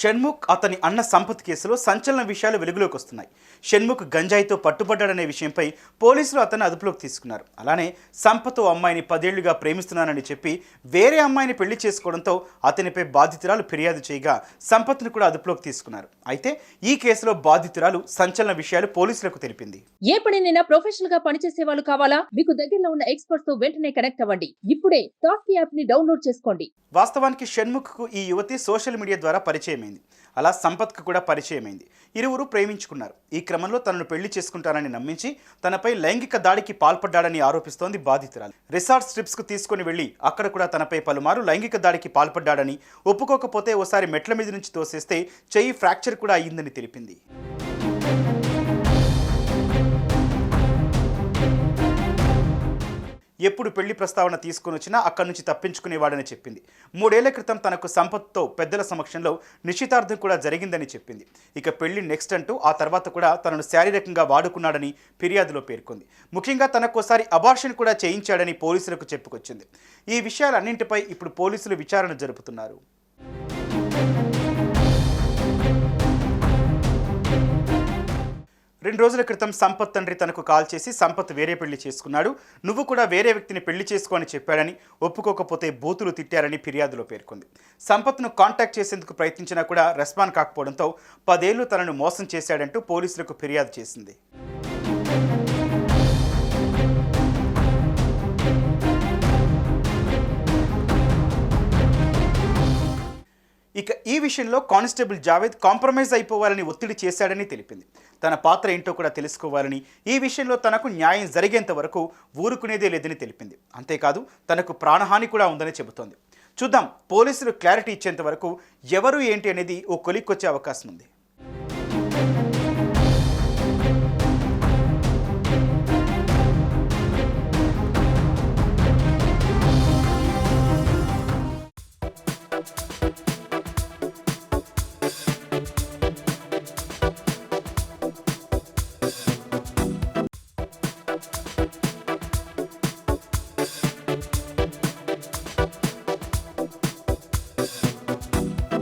షణ్ముఖ్ అతని అన్న సంపత్ కేసులో సంచలన విషయాలు వెలుగులోకి వస్తున్నాయి. షణ్ముఖ్ గంజాయితో పట్టుబడ్డాడనే విషయంపై పోలీసులు అతన్ని అదుపులోకి తీసుకున్నారు. అలానే సంపత్ అమ్మాయిని పదేళ్ళుగా ప్రేమిస్తున్నానని చెప్పి వేరే అమ్మాయిని పెళ్ళి చేసుకోవడంతో అతనిపై బాధితురాలు ఫిర్యాదు చేయగా సంపత్ను కూడా అదుపులోకి తీసుకున్నారు. అయితే ఈ కేసులో బాధితురాలు సంచలన విషయాలు పోలీసులకు తెలిపింది. ఏ పనినైనా ప్రొఫెషనల్గా పనిచేసే వాళ్ళు కావాలా? మీకు దగ్గరలో ఉన్న ఎక్స్పర్ట్స్తో వెంటనే కనెక్ట్ అవ్వండి. ఇప్పుడే టాస్క్ యాప్ని డౌన్లోడ్ చేసుకోండి. వాస్తవానికి షణ్ముఖ్కు ఈ యువతి సోషల్ మీడియా ద్వారా పరిచయమైంది అలా సంపత్కి కూడా పరిచయమైంది. ఇరువురు ప్రేమించుకున్నారు. ఈ క్రమంలో తనను పెళ్ళి చేసుకుంటానని నమ్మించి తనపై లైంగిక దాడికి పాల్పడ్డాడని ఆరోపిస్తోంది బాధితురాలు. రిసార్ట్ స్ట్రిప్స్కు తీసుకుని వెళ్ళి అక్కడ కూడా తనపై పలుమారు లైంగిక దాడికి పాల్పడ్డాడని ఒప్పుకోకపోతే ఓసారి మెట్ల మీద నుంచి తోసేస్తే చెయ్యి ఫ్రాక్చర్ కూడా అయ్యిందని తెలిపింది. ఎప్పుడు పెళ్ళి ప్రస్తావన తీసుకొని వచ్చినా అక్కడి నుంచి తప్పించుకునేవాడని చెప్పింది. మూడేళ్ళ క్రితం తనకు సంపత్తో పెద్దల సమక్షంలో నిశ్చితార్థం కూడా జరిగిందని చెప్పింది. ఇక పెళ్ళి నెక్స్ట్ అంటూ ఆ తర్వాత కూడా తనను శారీరకంగా వాడుకున్నాడని ఫిర్యాదులో పేర్కొంది. ముఖ్యంగా తనకోసారి అబార్షన్ కూడా చేయించాడని పోలీసులకు చెప్పుకొచ్చింది. ఈ విషయాలన్నింటిపై ఇప్పుడు పోలీసులు విచారణ జరుపుతున్నారు. రెండు రోజుల క్రితం సంపత్ తండ్రి తనకు కాల్ చేసి సంపత్ వేరే పెళ్ళి చేసుకున్నాడు. నువ్వు కూడా వేరే వ్యక్తిని పెళ్ళి చేసుకో అని చెప్పాడని ఒప్పుకోకపోతే బూతులు తిట్టారని ఫిర్యాదులో పేర్కొంది. సంపత్ను కాంటాక్ట్ చేసేందుకు ప్రయత్నించినా కూడా రెస్పాండ్ కాకపోవడంతో పదేళ్ళు తనను మోసం చేశాడంటూ పోలీసులకు ఫిర్యాదు చేసింది. ఇక ఈ విషయంలో కానిస్టేబుల్ జావేద్ కాంప్రమైజ్ అయిపోవాలని ఒత్తిడి చేశాడని తెలిపింది. తన పాత్ర ఏంటో కూడా తెలుసుకోవాలని ఈ విషయంలో తనకు న్యాయం జరిగేంత వరకు ఊరుకునేదే లేదని తెలిపింది. అంతేకాదు తనకు ప్రాణహాని కూడా ఉందని చెబుతోంది. చూద్దాం పోలీసులు క్లారిటీ ఇచ్చేంత వరకు ఎవరు ఏంటి అనేది ఓ కొలిక్కొచ్చే అవకాశం ఉంది.